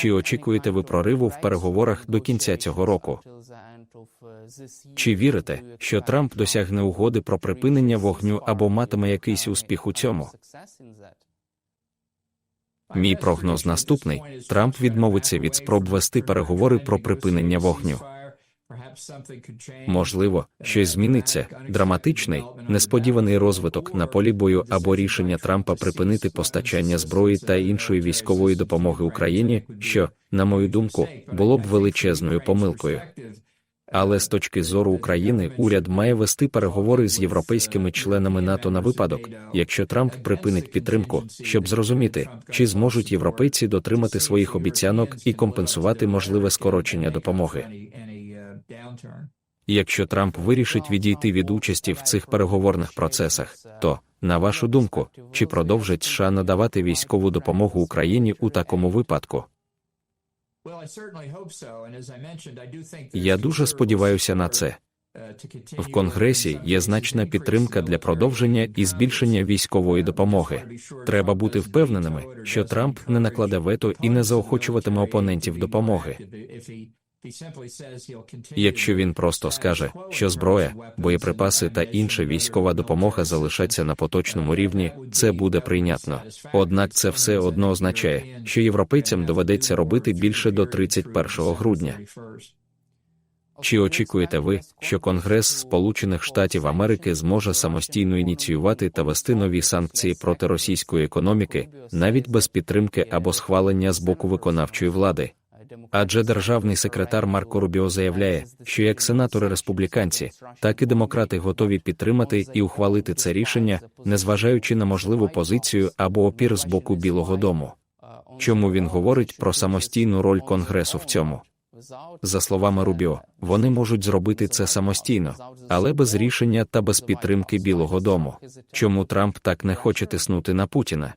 Чи очікуєте ви прориву в переговорах до кінця цього року? Чи вірите, що Трамп досягне угоди про припинення вогню або матиме якийсь успіх у цьому? Мій прогноз наступний: Трамп відмовиться від спроб вести переговори про припинення вогню. Можливо, щось зміниться драматичний, несподіваний розвиток на полі бою або рішення Трампа припинити постачання зброї та іншої військової допомоги Україні, що, на мою думку, було б величезною помилкою. Але з точки зору України уряд має вести переговори з європейськими членами НАТО на випадок, якщо Трамп припинить підтримку, щоб зрозуміти, чи зможуть європейці дотримати своїх обіцянок і компенсувати можливе скорочення допомоги. Якщо Трамп вирішить відійти від участі в цих переговорних процесах, то, на вашу думку, чи продовжить США надавати військову допомогу Україні у такому випадку? Я дуже сподіваюся на це. В Конгресі є значна підтримка для продовження і збільшення військової допомоги. Треба бути впевненими, що Трамп не накладе вето і не заохочуватиме опонентів допомоги. Якщо він просто скаже, що зброя, боєприпаси та інша військова допомога залишаться на поточному рівні, це буде прийнятно. Однак це все одно означає, що європейцям доведеться робити більше до 31 грудня. Чи очікуєте ви, що Конгрес Сполучених Штатів Америки зможе самостійно ініціювати та вести нові санкції проти російської економіки, навіть без підтримки або схвалення з боку виконавчої влади? Адже державний секретар Марко Рубіо заявляє, що як сенатори республіканці, так і демократи готові підтримати і ухвалити це рішення, незважаючи на можливу позицію або опір з боку Білого Дому. Чому він говорить про самостійну роль Конгресу в цьому? За словами Рубіо, вони можуть зробити це самостійно, але без рішення та без підтримки Білого Дому. Чому Трамп так не хоче тиснути на Путіна?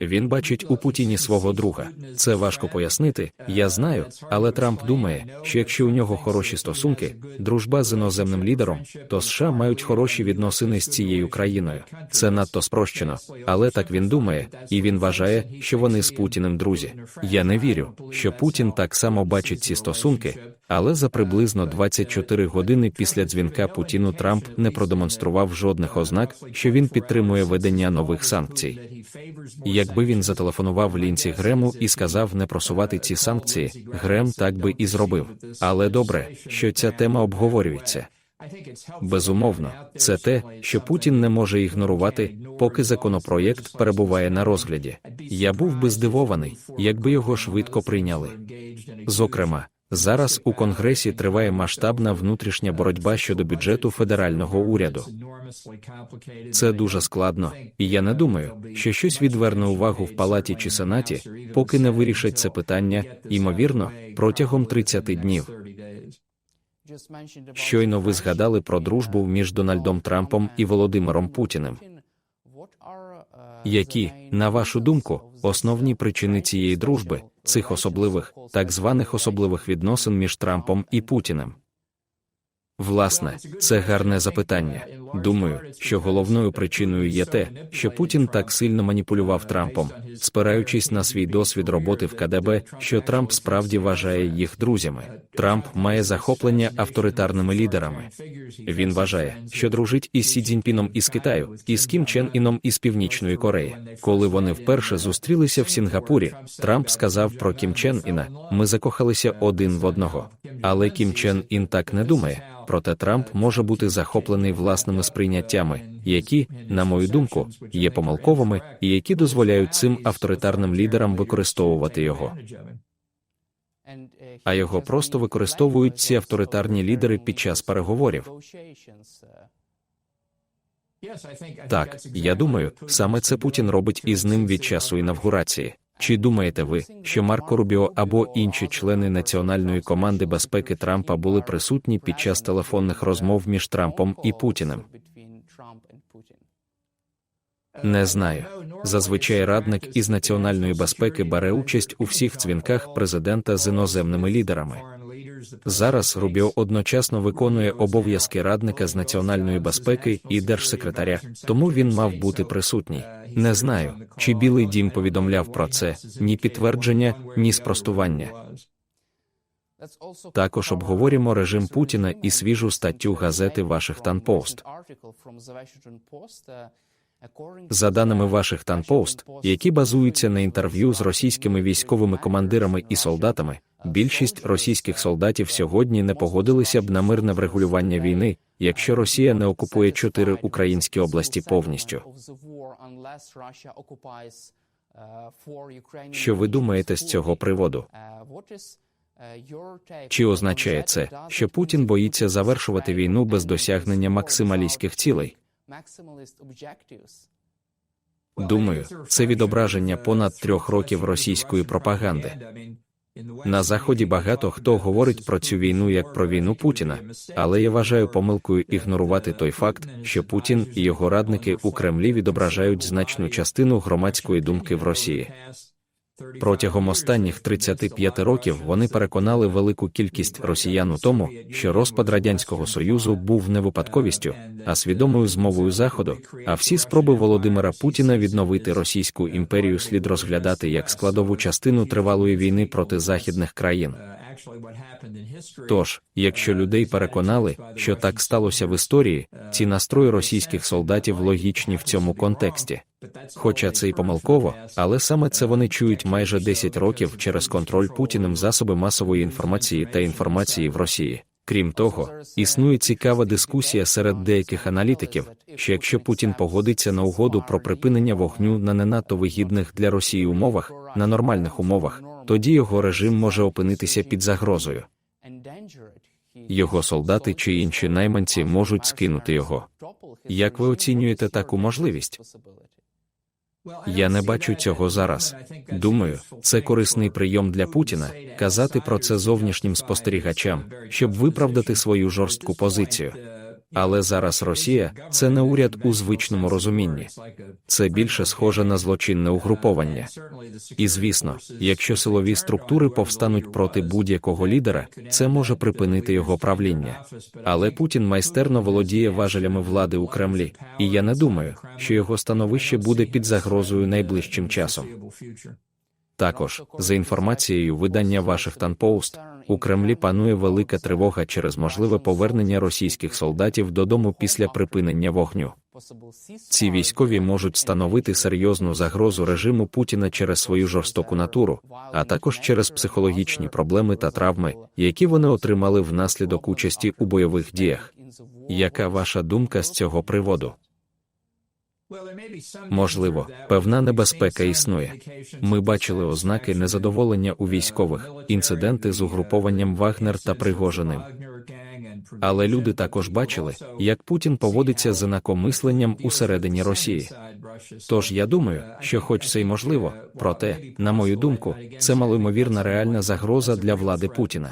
Він бачить у Путіні свого друга. Це важко пояснити, я знаю, але Трамп думає, що якщо у нього хороші стосунки, дружба з іноземним лідером, то США мають хороші відносини з цією країною. Це надто спрощено, але так він думає, і він вважає, що вони з Путіним друзі. Я не вірю, що Путін так само бачить ці стосунки, але за приблизно 24 години після дзвінка Путіну Трамп не продемонстрував жодних ознак, що він підтримує ведення нових санкцій. Якби він зателефонував лінці Грему і сказав не просувати ці санкції, Грем так би і зробив. Але добре, що ця тема обговорюється. Безумовно, це те, що Путін не може ігнорувати, поки законопроєкт перебуває на розгляді. Я був би здивований, якби його швидко прийняли. Зокрема, зараз у Конгресі триває масштабна внутрішня боротьба щодо бюджету федерального уряду. Це дуже складно, і я не думаю, що щось відверне увагу в палаті чи сенаті, поки не вирішать це питання, ймовірно, протягом 30 днів. Щойно ви згадали про дружбу між Дональдом Трампом і Володимиром Путіним. Які, на вашу думку, основні причини цієї дружби, цих особливих, так званих особливих відносин між Трампом і Путіним? Власне, це гарне запитання. Думаю, що головною причиною є те, що Путін так сильно маніпулював Трампом, спираючись на свій досвід роботи в КДБ, що Трамп справді вважає їх друзями. Трамп має захоплення авторитарними лідерами. Він вважає, що дружить із Сі Цзіньпіном із Китаю, і з Кім Чен Іном із Північної Кореї. Коли вони вперше зустрілися в Сінгапурі, Трамп сказав про Кім Чен Іна: ми закохалися один в одного. Але Кім Чен Ін так не думає. Проте Трамп може бути захоплений власними сприйняттями, які, на мою думку, є помилковими і які дозволяють цим авторитарним лідерам використовувати його. А його просто використовують ці авторитарні лідери під час переговорів. Так, я думаю, саме це Путін робить із ним від часу інавгурації. Чи думаєте ви, що Марко Рубіо або інші члени національної команди безпеки Трампа були присутні під час телефонних розмов між Трампом і Путіним? Не знаю. Зазвичай радник із національної безпеки бере участь у всіх дзвінках президента з іноземними лідерами. Зараз Рубіо одночасно виконує обов'язки радника з національної безпеки і держсекретаря, тому він мав бути присутній. Не знаю, чи Білий Дім повідомляв про це, ні підтвердження, ні спростування. Також обговоримо режим Путіна і свіжу статтю газети Washington Post. За даними Washington Post, які базуються на інтерв'ю з російськими військовими командирами і солдатами, більшість російських солдатів сьогодні не погодилися б на мирне врегулювання війни, якщо Росія не окупує чотири українські області повністю. Що ви думаєте з цього приводу? Чи означає це, що Путін боїться завершувати війну без досягнення максималістських цілей? Думаю, це відображення понад трьох років російської пропаганди. На заході багато хто говорить про цю війну як про війну Путіна, але я вважаю помилкою ігнорувати той факт, що Путін і його радники у Кремлі відображають значну частину громадської думки в Росії. Протягом останніх 35 років вони переконали велику кількість росіян у тому, що розпад радянського союзу був не випадковістю, а свідомою змовою заходу. А всі спроби Володимира Путіна відновити російську імперію слід розглядати як складову частину тривалої війни проти західних країн. Тож, якщо людей переконали, що так сталося в історії, ці настрої російських солдатів логічні в цьому контексті. Хоча це й помилково, але саме це вони чують майже 10 років через контроль Путіним засоби масової інформації та інформації в Росії. Крім того, існує цікава дискусія серед деяких аналітиків, що якщо Путін погодиться на угоду про припинення вогню на не надто вигідних для Росії умовах, на нормальних умовах, тоді його режим може опинитися під загрозою. Його солдати чи інші найманці можуть скинути його. Як ви оцінюєте таку можливість? Я не бачу цього зараз. Думаю, це корисний прийом для Путіна казати про це зовнішнім спостерігачам, щоб виправдати свою жорстку позицію. Але зараз Росія це не уряд у звичному розумінні. Це більше схоже на злочинне угруповання. І звісно, якщо силові структури повстануть проти будь-якого лідера, це може припинити його правління. Але Путін майстерно володіє важелями влади у Кремлі, і я не думаю, що його становище буде під загрозою найближчим часом. Також, за інформацією видання Washington Post, у Кремлі панує велика тривога через можливе повернення російських солдатів додому після припинення вогню. Ці військові можуть становити серйозну загрозу режиму Путіна через свою жорстоку натуру, а також через психологічні проблеми та травми, які вони отримали внаслідок участі у бойових діях. Яка ваша думка з цього приводу? Можливо, певна небезпека існує. Ми бачили ознаки незадоволення у військових, інциденти з угрупованням Вагнер та Пригожиним. Але люди також бачили, як Путін поводиться з інакомисленням усередині Росії. Тож я думаю, що, хоч це й можливо, проте, на мою думку, це малоймовірна реальна загроза для влади Путіна.